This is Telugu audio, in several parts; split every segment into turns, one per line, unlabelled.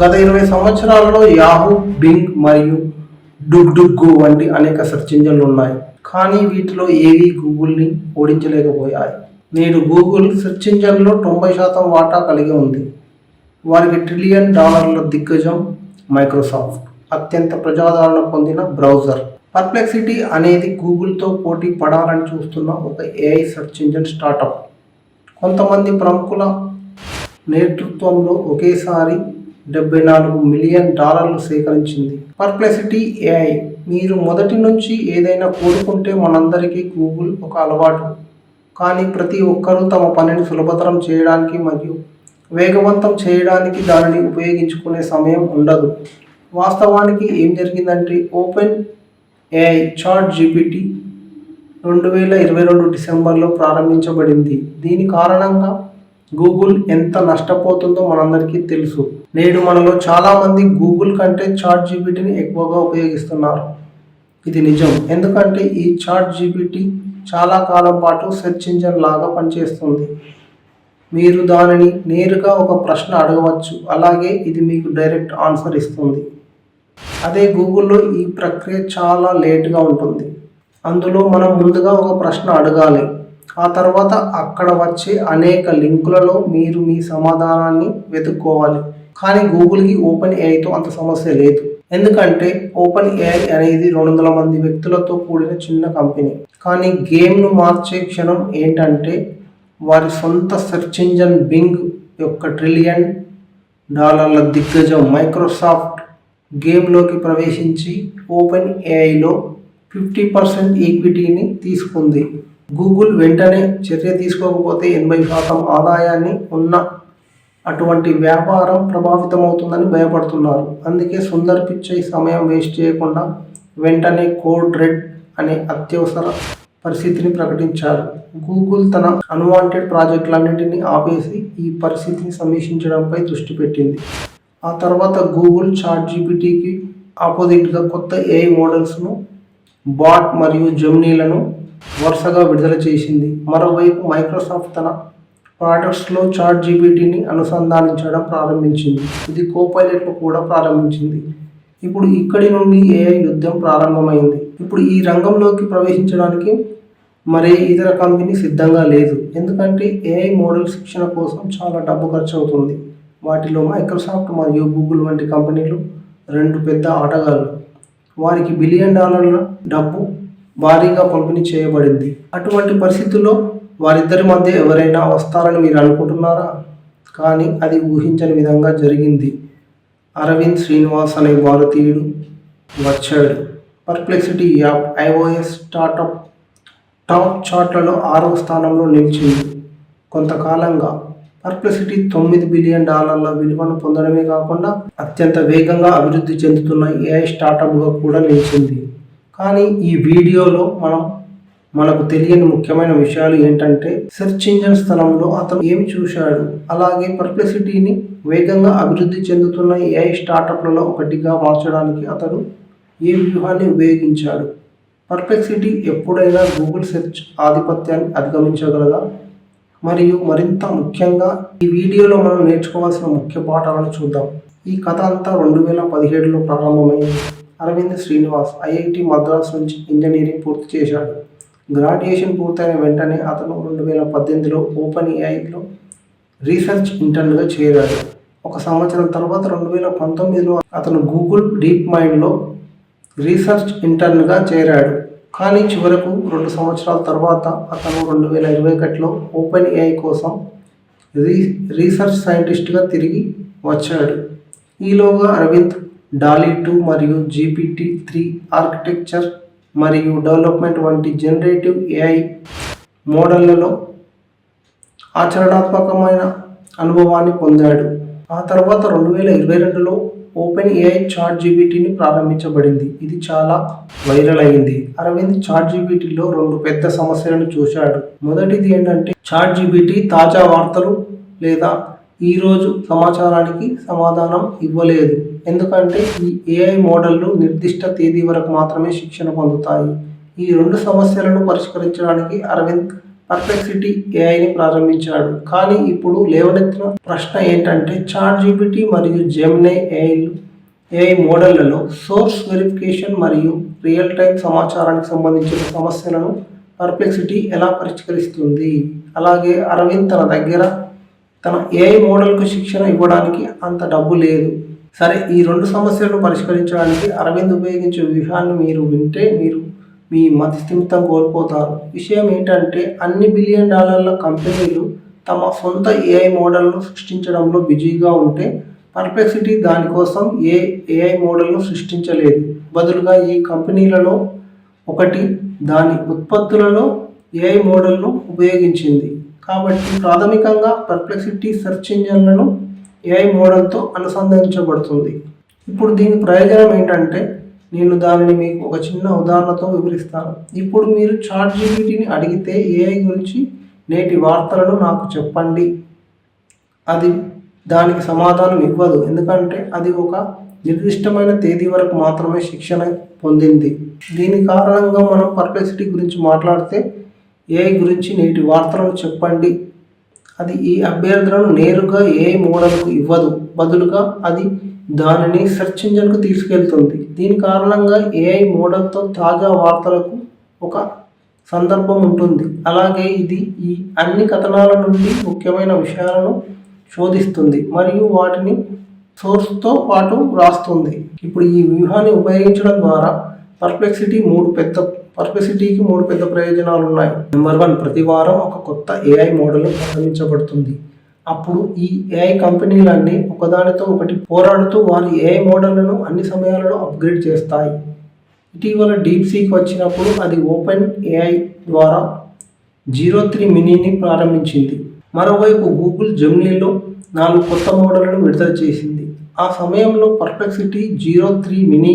గత ఇరవై సంవత్సరాలలో యాహూ బింగ్ మరియు డుగ్ డుగ్గు వంటి అనేక సెర్చ్ ఇంజన్లు ఉన్నాయి. కానీ వీటిలో ఏవి గూగుల్ని ఓడించలేకపోయాయి. నేడు గూగుల్ సెర్చ్ ఇంజన్లో తొంభై శాతం వాటా కలిగి ఉంది. వారికి ట్రిలియన్ డాలర్ల దిగ్గజం మైక్రోసాఫ్ట్ అత్యంత ప్రజాదరణ పొందిన బ్రౌజర్. పర్ప్లెక్సిటీ అనేది గూగుల్తో పోటీ పడాలని చూస్తున్న ఒక ఏఐ సెర్చ్ ఇంజిన్ స్టార్టప్. కొంతమంది ప్రముఖుల నేతృత్వంలో ఒకేసారి డెబ్బై నాలుగు మిలియన్ డాలర్లు సేకరించింది. Perplexity AI. మీరు మొదటి నుంచి ఏదైనా కోరుకుంటే మనందరికీ గూగుల్ ఒక అలవాటు. కానీ ప్రతి ఒక్కరూ తమ పనిని సులభతరం చేయడానికి మరియు వేగవంతం చేయడానికి దానిని ఉపయోగించుకునే సమయం ఉండదు. వాస్తవానికి ఏం జరిగిందంటే ఓపెన్ ఏఐ చాట్ జీపీటీ రెండు వేల ఇరవై రెండు డిసెంబర్లో ప్రారంభించబడింది. దీని కారణంగా గూగుల్ ఎంత నష్టపోతుందో మనందరికీ తెలుసు. నేడు మనలో చాలామంది గూగుల్ కంటే చాట్ జీబీటీని ఎక్కువగా ఉపయోగిస్తున్నారు. ఇది నిజం. ఎందుకంటే ఈ చాట్ జీబీటీ చాలా కాలం పాటు సెర్చ్ ఇంజన్ లాగా పనిచేస్తుంది. మీరు దానిని నేరుగా ఒక ప్రశ్న అడగవచ్చు. అలాగే ఇది మీకు డైరెక్ట్ ఆన్సర్ ఇస్తుంది. అదే గూగుల్లో ఈ ప్రక్రియ చాలా లేట్గా ఉంటుంది. అందులో మనం ముందుగా ఒక ప్రశ్న అడగాలి. ఆ తర్వాత అక్కడ వచ్చే అనేక లింకులలో మీరు మీ సమాధానాన్ని వెతుక్కోవాలి. కానీ గూగుల్కి ఓపెన్ ఏఐతో అంత సమస్య లేదు. ఎందుకంటే ఓపెన్ ఏఐ అనేది రెండు వందల మంది వ్యక్తులతో కూడిన చిన్న కంపెనీ. కానీ గేమ్ను మార్చే క్షణం ఏంటంటే వారి సొంత సెర్చ్ ఇంజన్ బింగ్ యొక్క ట్రిలియన్ డాలర్ల దిగ్గజం మైక్రోసాఫ్ట్ గేమ్లోకి ప్రవేశించి ఓపెన్ ఏఐలో ఫిఫ్టీ పర్సెంట్ ఈక్విటీని తీసుకుంది. గూగుల్ వెంటనే చర్య తీసుకోకపోతే ఎనభై శాతం ఆదాయాన్ని ఉన్న అటువంటి వ్యాపారం ప్రభావితమవుతుందని భయపడుతున్నారు. అందుకే సుందర్ పిచ్చై సమయం వేస్ట్ చేయకుండా వెంటనే కోడ్ రెడ్ అనే అత్యవసర పరిస్థితిని ప్రకటించారు. గూగుల్ తన అన్వాంటెడ్ ప్రాజెక్టులన్నింటినీ ఆపేసి ఈ పరిస్థితిని సమీక్షించడంపై దృష్టి పెట్టింది. ఆ తర్వాత గూగుల్ చాట్ జీపీటీకి ఆపోజిట్గా కొత్త ఏఐ మోడల్స్ను బాట్ మరియు జెమినీలను వరుసగా విడుదల చేసింది. మరోవైపు మైక్రోసాఫ్ట్ తన ప్రోడక్ట్స్లో చాట్ జీబీటీని అనుసంధానించడం ప్రారంభించింది. ఇది కోపైలెట్లు కూడా ప్రారంభించింది. ఇప్పుడు ఇక్కడి నుండి ఏఐ యుద్ధం ప్రారంభమైంది. ఇప్పుడు ఈ రంగంలోకి ప్రవేశించడానికి మరే ఇతర కంపెనీ సిద్ధంగా లేదు. ఎందుకంటే ఏఐ మోడల్ శిక్షణ కోసం చాలా డబ్బు ఖర్చు అవుతుంది వాటిలో మైక్రోసాఫ్ట్ మరియు గూగుల్ వంటి కంపెనీలు రెండు పెద్ద ఆటగాళ్ళు. వారికి బిలియన్ డాలర్ల డబ్బు భారీగా పంపిణీ చేయబడింది. అటువంటి పరిస్థితుల్లో వారిద్దరి మధ్య ఎవరైనా వస్తారని మీరు అనుకుంటున్నారా? కానీ అది ఊహించని విధంగా జరిగింది. అరవింద్ శ్రీనివాస్ అనే భారతీయుడు వచ్చాడు. Perplexity app iOS startup top చార్ట్లలో ఆరవ స్థానంలో నిలిచింది. కొంతకాలంగా పర్ప్లెసిటీ తొమ్మిది బిలియన్ డాలర్ల విలువను పొందడమే కాకుండా అత్యంత వేగంగా అభివృద్ధి చెందుతున్న ఏఐ స్టార్టప్గా కూడా నిలిచింది. కానీ ఈ వీడియోలో మనం మనకు తెలియని ముఖ్యమైన విషయాలు ఏంటంటే సెర్చ్ ఇంజన్ స్థలంలో అతను ఏమి చూశాడు? అలాగే పర్ప్లెసిటీని వేగంగా అభివృద్ధి చెందుతున్న ఏఐ స్టార్టప్లలో ఒకటిగా మార్చడానికి అతడు ఏ వ్యూహాన్ని ఉపయోగించాడు? పర్ప్లెక్సిటీ ఎప్పుడైనా గూగుల్ సెర్చ్ ఆధిపత్యాన్ని అధిగమించగలదా? మరియు మరింత ముఖ్యంగా ఈ వీడియోలో మనం నేర్చుకోవాల్సిన ముఖ్య పాఠాలను చూద్దాం. ఈ కథ అంతా రెండు వేల పదిహేడులో ప్రారంభమైంది. అరవింద్ శ్రీనివాస్ ఐఐటి మద్రాస్ నుంచి ఇంజనీరింగ్ పూర్తి చేశాడు. గ్రాడ్యుయేషన్ పూర్తయిన వెంటనే అతను రెండు వేల పద్దెనిమిదిలో ఓపెన్ ఏఐలో రీసెర్చ్ ఇంటర్న్గా చేరాడు. ఒక సంవత్సరం తర్వాత రెండు వేల పంతొమ్మిదిలో అతను గూగుల్ డీప్ మైండ్లో రీసెర్చ్ ఇంటర్న్గా చేరాడు. కానీ చివరకు రెండు సంవత్సరాల తర్వాత అతను రెండు వేల ఇరవై ఒకటిలో ఓపెన్ ఏఐ కోసం రీ రీసెర్చ్ సైంటిస్ట్గా తిరిగి వచ్చాడు. ఈలోగా అరవింద్ డాలీ టూ మరియు జీపీటీ త్రీ ఆర్కిటెక్చర్ మరియు డెవలప్మెంట్ వంటి జనరేటివ్ ఏఐ మోడళ్ళలో ఆచరణాత్మకమైన అనుభవాన్ని పొందాడు. ఆ తర్వాత రెండు వేల ఇరవై రెండులో ఓపెన్ ఏఐ చాట్ జీబీటీని ప్రారంభించబడింది. ఇది చాలా వైరల్ అయింది. అరవింద్ చాట్ జీబీటీలో రెండు పెద్ద సమస్యలను చూశాడు. మొదటిది ఏంటంటే చాట్ జీబీటీ తాజా వార్తలు లేదా ఈరోజు సమాచారానికి సమాధానం ఇవ్వలేదు. ఎందుకంటే ఈ ఏఐ మోడళ్ళు నిర్దిష్ట తేదీ వరకు మాత్రమే శిక్షణ పొందుతాయి. ఈ రెండు సమస్యలను పరిష్కరించడానికి అరవింద్ పర్ప్లెక్సిటీ ఏఐని ప్రారంభించాడు. కానీ ఇప్పుడు లేవనెత్తిన ప్రశ్న ఏంటంటే చాట్ జీపీటీ మరియు జెమినై ఏఐలు ఏఐ మోడళ్ళలో సోర్స్ వెరిఫికేషన్ మరియు రియల్ టైం సమాచారానికి సంబంధించిన సమస్యలను పర్ప్లెక్సిటీ ఎలా పరిష్కరిస్తుంది? అలాగే అరవింద్ తన దగ్గర తన ఏఐ మోడల్కు శిక్షణ ఇవ్వడానికి అంత డబ్బు లేదు. సరే ఈ రెండు సమస్యలను పరిష్కరించడానికి అరవింద్ ఉపయోగించే వ్యూహాన్ని మీరు వింటే మీరు మీ మతిస్థిమితం కోల్పోతారు. విషయం ఏంటంటే అన్ని బిలియన్ డాలర్ల కంపెనీలు తమ సొంత ఏఐ మోడల్ను సృష్టించడంలో బిజీగా ఉంటే పర్ప్లెక్సిటీ దానికోసం ఏ ఏఐ మోడల్ను సృష్టించలేదు. బదులుగా ఈ కంపెనీలలో ఒకటి దాని ఉత్పత్తులలో ఏఐ మోడల్ను ఉపయోగించింది. కాబట్టి ప్రాథమికంగా పర్ప్లెక్సిటీ సెర్చ్ ఇంజన్లను ఏఐ మోడల్తో అనుసంధానించబడుతుంది. ఇప్పుడు దీని ప్రయోజనం ఏంటంటే నేను దానిని మీకు ఒక చిన్న ఉదాహరణతో వివరిస్తాను. ఇప్పుడు మీరు చాట్ జీబీటీని అడిగితే ఏఐ గురించి నేటి వార్తలను నాకు చెప్పండి. అది దానికి సమాధానం ఇవ్వదు. ఎందుకంటే అది ఒక నిర్దిష్టమైన తేదీ వరకు మాత్రమే శిక్షణ పొందింది. దీని కారణంగా మనం పర్ప్లెక్సిటీ గురించి మాట్లాడితే ఏఐ గురించి నేటి వార్తలను చెప్పండి? అది ఈ అభ్యర్థులను నేరుగా ఏ మోడల్కు ఇవ్వదు. బదులుగా అది దానిని సెర్చ్ ఇంజన్కు తీసుకెళ్తుంది. దీని కారణంగా ఏఐ మోడల్తో తాజా వార్తలకు ఒక సందర్భం ఉంటుంది. అలాగే ఇది ఈ అన్ని కథనాల నుండి ముఖ్యమైన విషయాలను శోధిస్తుంది మరియు వాటిని సోర్స్తో పాటు వ్రాస్తుంది. ఇప్పుడు ఈ వ్యూహాన్ని ఉపయోగించడం ద్వారా పర్ప్లెక్సిటీ మూడు పెద్ద పర్పసిటీకి మూడు పెద్ద ప్రయోజనాలు ఉన్నాయి నెంబర్ వన్ ప్రతి వారం ఒక కొత్త ఏఐ మోడల్ ప్రారంభించబడుతుంది. అప్పుడు ఈ ఏఐ కంపెనీలన్నీ ఒకదానితో ఒకటి పోరాడుతూ వారి ఏఐ మోడళ్ళను అన్ని సమయాలలో అప్గ్రేడ్ చేస్తాయి. ఇటీవల డీప్ సీక్ వచ్చినప్పుడు అది ఓపెన్ ఏఐ ద్వారా జీరో త్రీ మినీని ప్రారంభించింది. మరోవైపు గూగుల్ జమ్నీలో నాలుగు కొత్త మోడళ్ళను విడుదల చేసింది. ఆ సమయంలో Perplexity zero three mini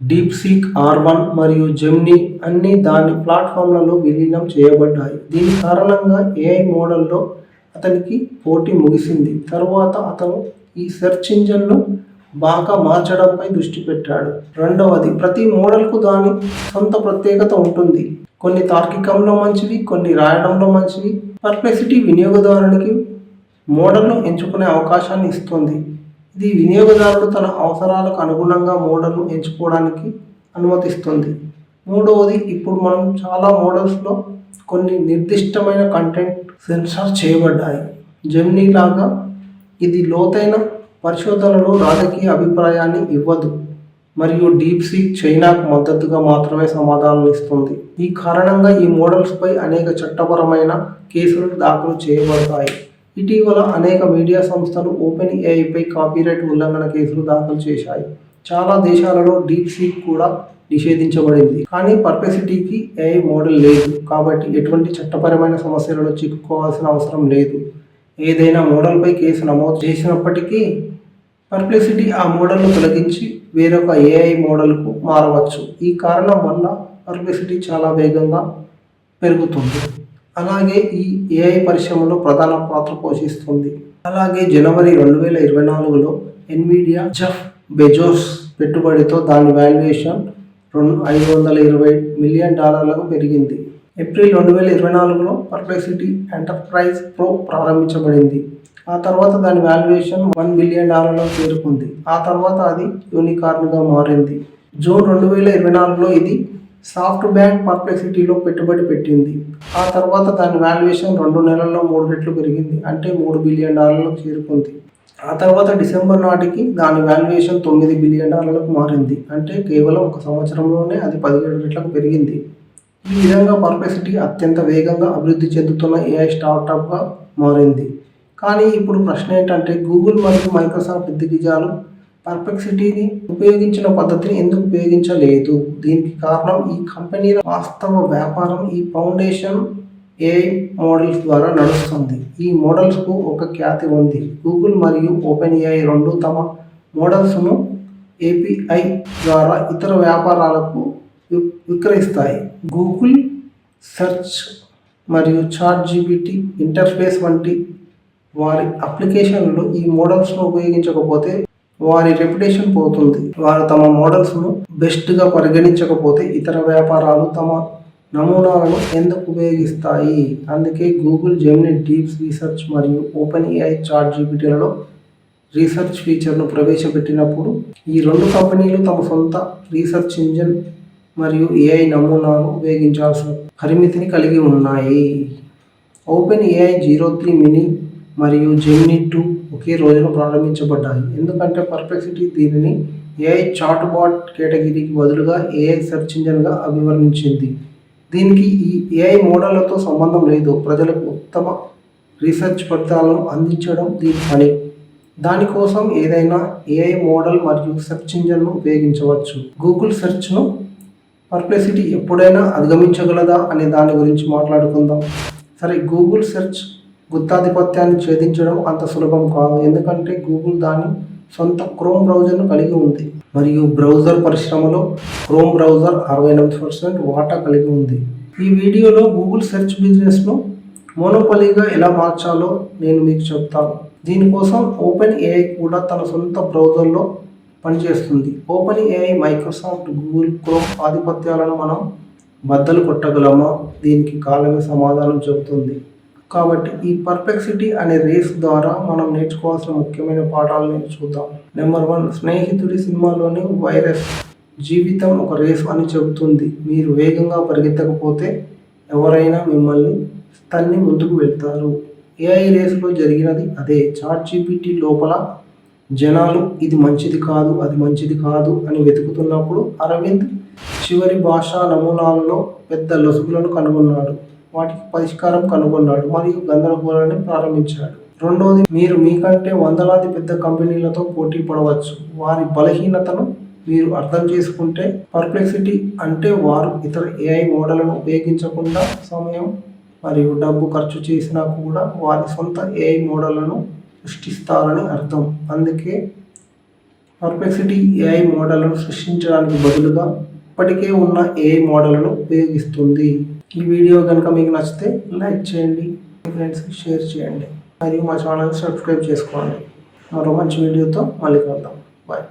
deep seek R one మరియు జెమ్ని అన్ని దాని ప్లాట్ఫామ్లలో విలీనం చేయబడ్డాయి. దీని కారణంగా ఏఐ మోడల్లో అతనికి పోటీ ముగిసింది. తరువాత అతను ఈ సెర్చ్ ఇంజన్ను బాగా మార్చడంపై దృష్టి పెట్టాడు. రెండవది ప్రతి మోడల్కు దాని సొంత ప్రత్యేకత ఉంటుంది. కొన్ని తార్కికంలో మంచివి కొన్ని రాయడంలో మంచివి. పర్ప్లెక్సిటీ వినియోగదారునికి మోడల్ను ఎంచుకునే అవకాశాన్ని ఇస్తుంది. ఇది వినియోగదారుడు తన అవసరాలకు అనుగుణంగా మోడల్ను ఎంచుకోవడానికి అనుమతిస్తుంది. మూడవది ఇప్పుడు మనం చాలా మోడల్స్లో కొన్ని నిర్దిష్టమైన కంటెంట్ సెన్సార్ చేయబడ్డాయి. జెమ్నీ లాగా ఇది లోతైన పరిశోధనలో రాజకీయ అభిప్రాయాన్ని ఇవ్వదు మరియు డీప్ సీక్ చైనాకు మద్దతుగా మాత్రమే సమాధానం ఇస్తుంది. ఈ కారణంగా ఈ మోడల్స్పై అనేక చట్టపరమైన కేసులు దాఖలు చేయబడతాయి. ఇటీవల అనేక మీడియా సంస్థలు ఓపెన్ ఏఐపై కాపీరైట్ ఉల్లంఘన కేసులు దాఖలు చేశాయి. చాలా దేశాలలో డీప్ సీక్ కూడా నిషేధించబడింది. కానీ పర్పెసిటీకి ఏఐ మోడల్ లేదు. కాబట్టి ఎటువంటి చట్టపరమైన సమస్యలలో చిక్కుకోవాల్సిన అవసరం లేదు. ఏదైనా మోడల్పై కేసు నమోదు చేసినప్పటికీ పర్ప్లెసిటీ ఆ మోడల్ను తొలగించి వేరొక ఏఐ మోడల్కు మారవచ్చు. ఈ కారణం వల్ల పర్ప్లెసిటీ చాలా వేగంగా పెరుగుతుంది. అలాగే ఈ ఏఐ పరిశ్రమలో ప్రధాన పాత్ర పోషిస్తుంది. అలాగే జనవరి రెండు వేల ఇరవై నాలుగులో ఎన్విడియా జఫ్ బెజోస్ పెట్టుబడితో దాని వాల్యుయేషన్ రెండు ఐదు వందల ఇరవై మిలియన్ డాలర్లకు పెరిగింది. ఏప్రిల్ రెండు వేల ఇరవై నాలుగులో పర్ప్లెక్సిటీ ఎంటర్ప్రైజ్ ప్రో ప్రారంభించబడింది. ఆ తర్వాత దాని వాల్యుయేషన్ వన్ బిలియన్ డాలర్లకు చేరుకుంది. ఆ తర్వాత అది యూనికార్న్గా మారింది. జూన్ రెండు వేల ఇరవై నాలుగులో ఇది సాఫ్ట్ బ్యాంక్ పర్ప్లెక్సిటీలో పెట్టుబడి పెట్టింది. ఆ తర్వాత దాని వాల్యుయేషన్ రెండు నెలల్లో మూడు రెట్లు పెరిగింది. అంటే మూడు బిలియన్ డాలర్లకు చేరుకుంది. ఆ తర్వాత డిసెంబర్ నాటికి దాని వాల్యుయేషన్ తొమ్మిది బిలియన్ డాలర్లకు మారింది. అంటే కేవలం ఒక సంవత్సరంలోనే అది పదిహేడు రెట్లకు పెరిగింది. ఈ విధంగా పర్ప్లెక్సిటీ అత్యంత వేగంగా అభివృద్ధి చెందుతున్న ఏఐ స్టార్టప్గా మారింది. కానీ ఇప్పుడు ప్రశ్న ఏంటంటే గూగుల్ మరియు మైక్రోసాఫ్ట్ దిగ్గజాలు పర్ప్లెక్సిటీని ఉపయోగించిన పద్ధతిని ఎందుకు ఉపయోగించలేదు? దీనికి కారణం ఈ కంపెనీల వాస్తవ వ్యాపారం ఈ ఫౌండేషన్ ఏఐ మోడల్స్ ద్వారా నడుస్తుంది. ఈ మోడల్స్కు ఒక ఖ్యాతి ఉంది. గూగుల్ మరియు ఓపెన్ ఏఐ రెండు తమ మోడల్స్ను ఏపీఐ ద్వారా ఇతర వ్యాపారాలకు వి- విక్రయిస్తాయి. గూగుల్ సెర్చ్ మరియు చాట్ జీబీటీ ఇంటర్ఫేస్ వంటి వారి అప్లికేషన్లు ఈ మోడల్స్ను ఉపయోగించకపోతే వారి రెప్యుటేషన్ పోతుంది. వారు తమ మోడల్స్ను బెస్ట్గా పరిగణించకపోతే ఇతర వ్యాపారాలు తమ నమూనాలను ఎందుకు ఉపయోగిస్తాయి? అందుకే గూగుల్ జెమిని డీప్స్ రీసెర్చ్ మరియు ఓపెన్ ఏఐ చాట్ జీపీటీలలో రీసెర్చ్ ఫీచర్ను ప్రవేశపెట్టినప్పుడు ఈ రెండు కంపెనీలు తమ సొంత రీసెర్చ్ ఇంజిన్ మరియు ఏఐ నమూనాను ఉపయోగించాల్సిన పరిమితిని కలిగి ఉన్నాయి. Open AI zero three mini మరియు జెమిని టూ ఒకే రోజున ప్రారంభించబడ్డాయి. ఎందుకంటే పర్ప్లెక్సిటీ దీనిని ఏఐ చాట్ బాట్ కేటగిరీకి బదులుగా ఏఐ సెర్చ్ ఇంజిన్గా అభివర్ణించింది. దీనికి ఈ ఏఐ మోడళ్ళతో సంబంధం లేదు. ప్రజలకు ఉత్తమ రీసెర్చ్ ఫలితాలను అందించడం దీని పని. దానికోసం ఏదైనా ఏఐ మోడల్ మరియు సెర్చ్ ఇంజిన్ను ఉపయోగించవచ్చు. గూగుల్ సెర్చ్ను పర్ప్లెసిటీ ఎప్పుడైనా అధిగమించగలదా అనే దాని గురించి మాట్లాడుకుందాం. సరే గూగుల్ సెర్చ్ గుత్తాధిపత్యాన్ని ఛేదించడం అంత సులభం కాదు. ఎందుకంటే గూగుల్ దాని సొంత క్రోమ్ బ్రౌజర్ను కలిగి ఉంది. మరియు బ్రౌజర్ పరిశ్రమలో క్రోమ్ బ్రౌజర్ అరవై ఎనిమిది పర్సెంట్ వాటా కలిగి ఉంది. ఈ వీడియోలో గూగుల్ సెర్చ్ బిజినెస్ను మోనోపలీగా ఎలా మార్చాలో నేను మీకు చెప్తాను. దీనికోసం ఓపెన్ ఏఐ కూడా తన సొంత బ్రౌజర్లో పనిచేస్తుంది. Open AI Microsoft Google Chrome ఆధిపత్యాలను మనం బద్దలు కొట్టగలమా? దీనికి కాలమే సమాధానం చెబుతుంది. కాబట్టి ఈ పర్ఫెక్సిటీ అనే రేస్ ద్వారా మనం నేర్చుకోవాల్సిన ముఖ్యమైన పాఠాలను చూద్దాం. నెంబర్ వన్ స్నేహితుడి సినిమాలోని వైరస్ జీవితం ఒక రేస్ అని చెబుతుంది. మీరు వేగంగా పరిగెత్తకపోతే ఎవరైనా మిమ్మల్ని తన్ని ముందుకు వెళ్తారు. ఏఐ రేస్లో జరిగినది అదే. చాట్ జీపీటీ లోపల జనాలు ఇది మంచిది కాదు అది మంచిది కాదు అని వెతుకుతున్నప్పుడు అరవింద్ చివరి భాషా నమూనాలలో పెద్ద లొసుగులను కనుగొన్నాడు. వాటికి పరిష్కారం కనుగొన్నాడు. మరియు గందరగోళాన్ని ప్రారంభించాడు. రెండవది మీరు మీకంటే వందలాది పెద్ద కంపెనీలతో పోటీ పడవచ్చు. వారి బలహీనతను మీరు అర్థం చేసుకుంటే పర్ప్లెక్సిటీ అంటే వారు ఇతర ఏఐ మోడళ్ళను ఉపయోగించకుండా సమయం మరియు డబ్బు ఖర్చు చేసినా కూడా వారి సొంత ఏఐ మోడళ్ళను సృష్టిస్తారని అర్థం. అందుకే పర్ప్లెక్సిటీ ఏఐ మోడళ్ళను సృష్టించడానికి బదులుగా ఇప్పటికే ఉన్న ఏఐ మోడళ్ళను ఉపయోగిస్తుంది. ఈ వీడియో కనుక మీకు నచ్చితే లైక్ చేయండి మీ ఫ్రెండ్స్కి షేర్ చేయండి. మరియు మా ఛానల్ సబ్స్క్రైబ్ చేసుకోండి. మరో మంచి వీడియోతో మళ్ళీ కలుద్దాం. బాయ్